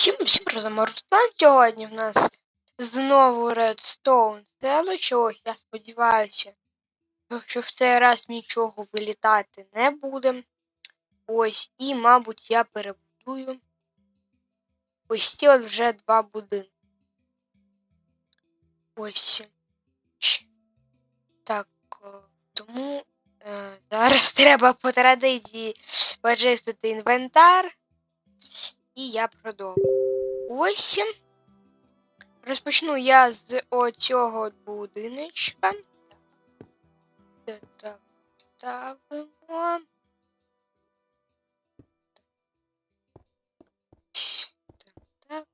Всім всім Руслан. Сьогодні в нас знову Redstone селище. Ось я сподіваюся, що в цей раз нічого вилітати не буде. Ось, і, мабуть, я перебудую. Ось ці от вже два будинки. Ось. Так, тому е, зараз треба по традиції почистити інвентар. І я продовжу. Ось. Розпочну я з оцього будиночка. Так, так, ставимо. Так, так. Так,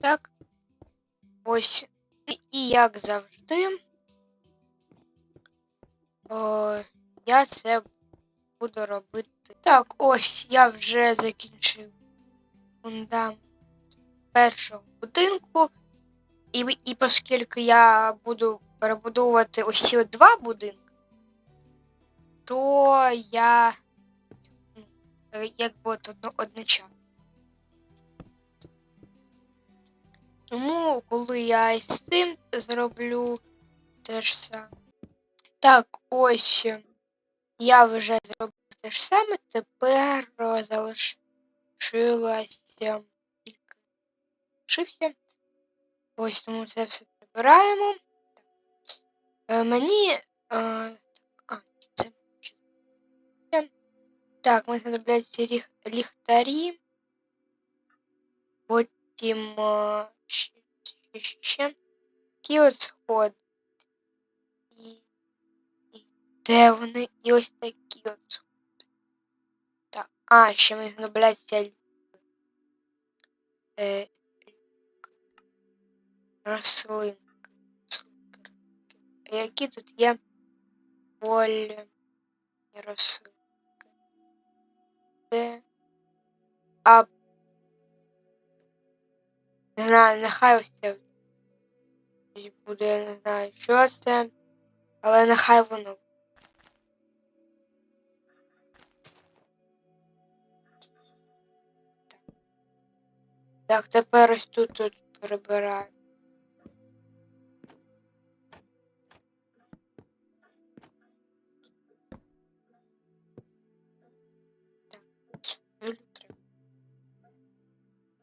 так. Ось. І як завжди. О, я це буду робити. Так, ось я вже закінчив фундамент першого будинку. І, і оскільки я буду перебудовувати ось ці два будинки, то я якби от одно, одночасно. Тому, коли я з цим зроблю те ж саме. Так, ось я вже зробив те ж саме, тепер залишилася лишився. Ось тому це все прибираємо. Е, мені. Е, а, це Так, ми знадобляться ліх, ліхтарі. Потім е, ще, ще, ще. Такі і де вони? І ось такі от. Так, а, ще ми знадобляться е, рослинки. рослинки. А Які тут є полі рослинки? Це а не знаю, нехай ось це буде, я не знаю, що це, але нехай воно. Так, тепер ось тут тут прибираю.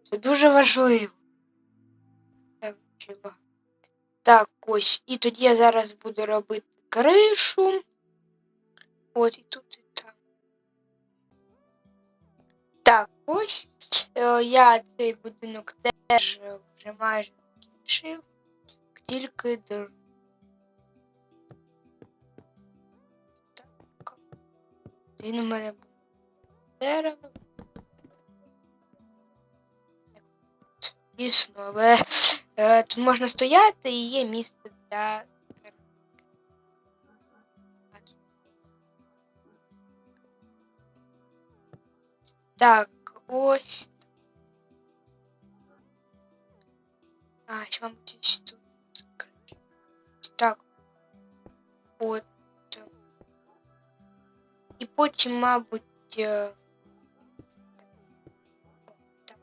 Це дуже важливо. Так, ось. І тоді я зараз буду робити кришу. От і тут, Так, ось. Е, Я цей будинок теж вже майже закінчив. Тільки до. Так. Він у мене був дерево. Дійсно, але е, тут можна стояти і є місце для Так, ось. А, ще, мабуть, ось тут. Так. От. І потім, мабуть. е, так.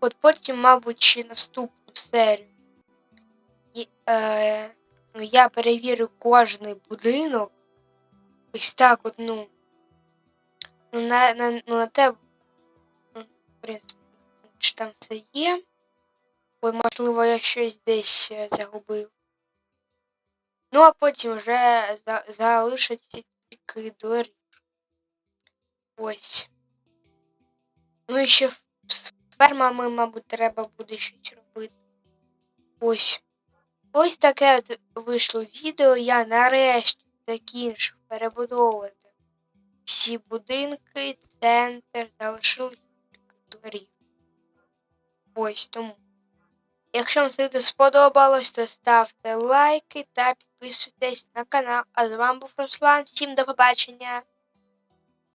От потім, мабуть, ще наступну серію. І, е, ну, я перевірю кожний будинок. Ось так от, ну. Ну, на, на, ну, на те, ну, в принципі, чи там все є. Бо, можливо, я щось десь е, загубив. Ну, а потім вже за, залишаться тільки доріг. Ось. Ну і ще з фермами, мабуть, треба буде щось робити. Ось. Ось таке от вийшло відео. Я нарешті закінчив перебудовувати всі будинки, центр, залишилось тільки. Ось тому. Якщо вам це відео сподобалось, то ставте лайки та підписуйтесь на канал. А з вами був Руслан. Всім до побачення!